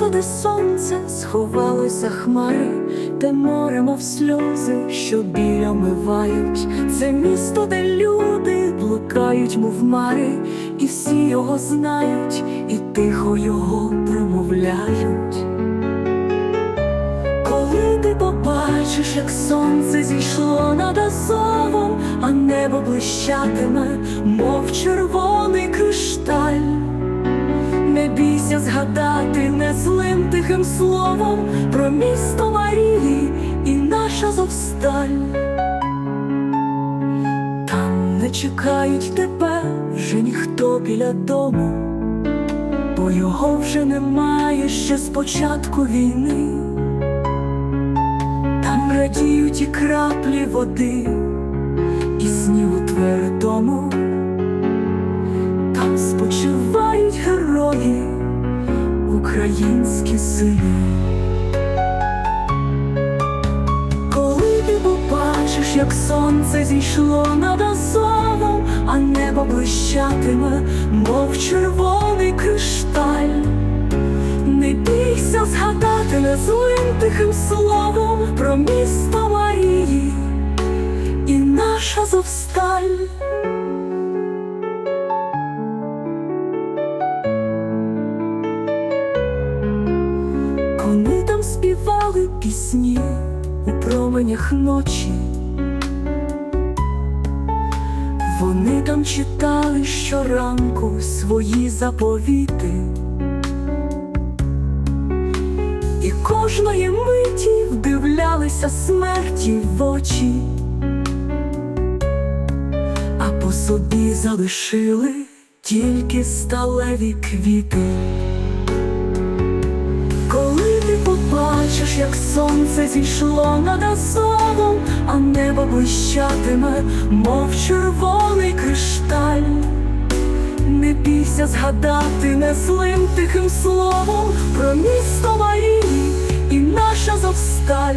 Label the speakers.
Speaker 1: Місто, де сонце сховалось за хмари, де море, мов сльози, що біль омивають. Це місто, де люди блукають, мов мари, і всі його знають, і тихо його промовляють. Коли ти побачиш, як сонце зійшло над Азовом, а небо блищатиме, мов червоний кришталь. Не бійся згадати незлим тихим словом про місто Марії і наша Зовсталь. Там не чекають тебе вже ніхто біля дому, бо його вже немає ще з початку війни. Там радіють і краплі води, і снігу твердому. Герої, українські сини. Коли ти побачиш, як сонце зійшло над Азовом, а небо блищатиме, мов червоний кришталь. Не бійся згадати незлим тихим словом про місто Марії і наша Зовсталь. Вони там співали пісні у променях ночі. Вони там читали щоранку свої заповіти. І кожної миті вдивлялися смерті в очі, а по собі залишили тільки сталеві квіти. Зійшло над Азовом, а небо блищатиме, мов червоний кришталь. Не бійся згадати незлим тихим словом про місто Марії і наша Зовсталь.